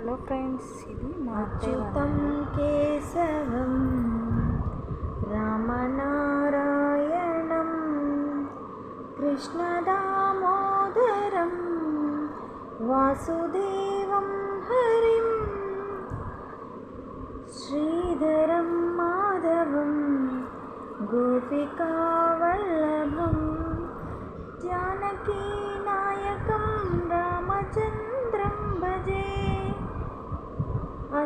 Hello friends ఇది మా అచ్యుతం కేశవం రామనారాయణం కృష్ణదామోదరం వాసుదేవం హరిం శ్రీధరం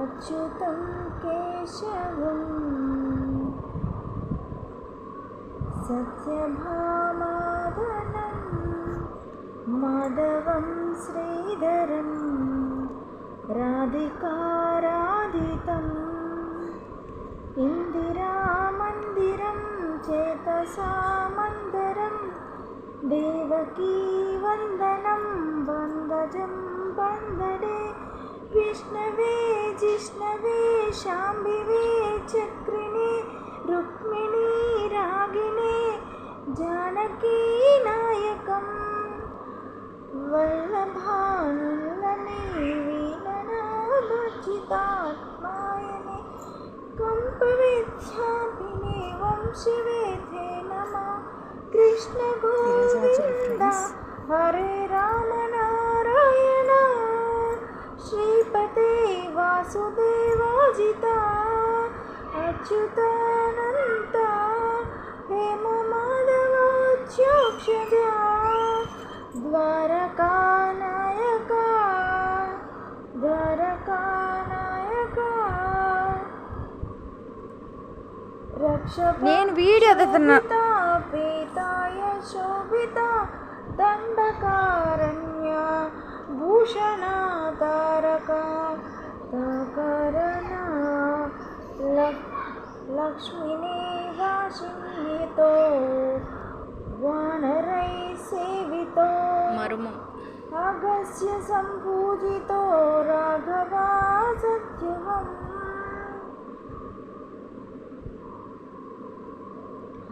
अच्युतं केशवम्। सत्यभामाधनं माधवं श्रीधरं राधिकाराधितम् इन्दिरामन्दिरं चेतसा मन्दरं देवकीवन्दनं वन्दजं वन्दडे विष्णवे जिष्णवे शाम्भिवे चक्रिणे रुक्मिणी रागिणे जानकी नायकम्। नायकं वल्लभानुलनेविलनालोचितात्मायने कम्पविच्छापिने वंशवेधे नमः। कृष्णगोविन्द हरे राम नारायण। వాసుదేవాజిత అచ్యుతానంత హేమ మాధవాచ్యోక్షజ ద్వారకానాయక ద్వారకానాయక రక్ష నేను వీడియో తీస్తున్నా. పీతాయ శోభిత దండకారణ్య शनातारका लक्ष्मिनेवाशितो वानरैसेवितो अगस्य सम्पूजितो राघवा राघवासत्यमम्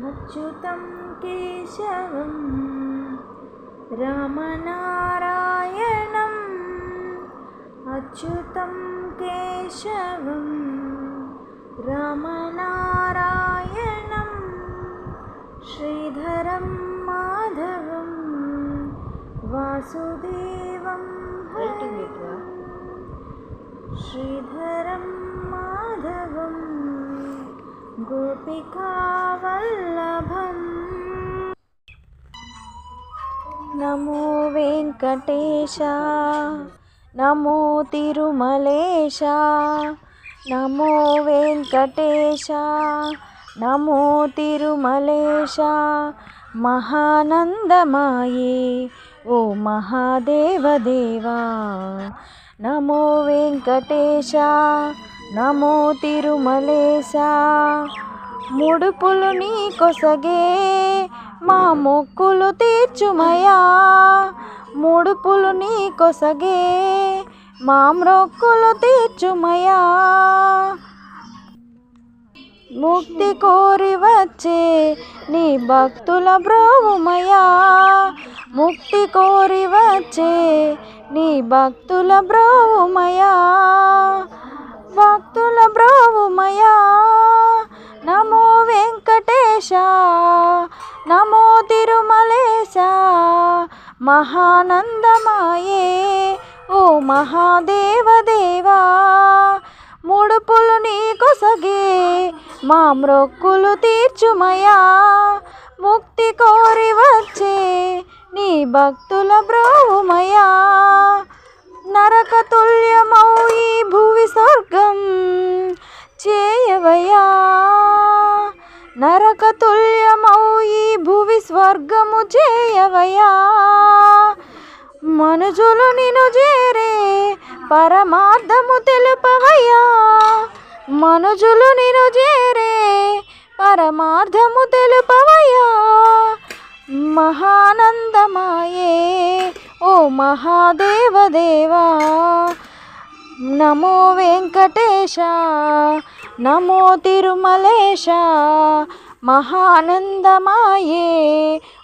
अच्युतं केशवं रमणा अच्युतं केशवं रमनारायणं श्रीधरं माधवं वासुदेवं श्रीधरं माधवं गोपिकावल्लभम्। नमो वेङ्कटेशा। నమో తిరుమలేశ నమో వెంకటేశ నమో తిరుమలేశ మహానందమాయే ఓ మహాదేవదేవా. నమో వెంకటేశ నమో తిరుమలేశ ముడుపులు నీ కొసగే మా మొక్కులు తీర్చుమయా. ముడుపులు నీ కొసగే మా మొక్కులు తీర్చుమయా. ముక్తి కోరి వచ్చే నీ భక్తుల బ్రోవుమయా. ముక్తి కోరి వచ్చే నీ భక్తుల బ్రోవుమయా. భక్తుల బ్రోవుమయా. నమో వెంకటేశా. మహానందమాయే. ఓ మహాదేవదేవా ముడుపులు నీకొసగే మా మ్రొక్కులు తీర్చుమయా. ముక్తి కోరి వచ్చే నీ భక్తుల బ్రోవుమయా. నరకతుల్యమౌ ఈ భువి స్వర్గం చేయవయా. నరక తుల్యమౌ ఈ భువి స్వర్గము చేయవయా? మనుజులు నిను చేరే పరమార్థము తెలుపవయ్యా మనుజులు నిను చేరే పరమార్థము తెలుపవయ్యా మహానందమాయే ఓ మహాదేవదేవా నమో వెంకటేశ నమో తిరుమలేశ మహానందమాయే.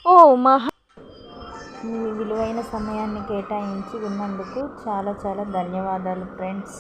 ఓ మహా మీ విలువైన సమయాన్ని కేటాయించి విన్నందుకు చాలా చాలా ధన్యవాదాలు ఫ్రెండ్స్.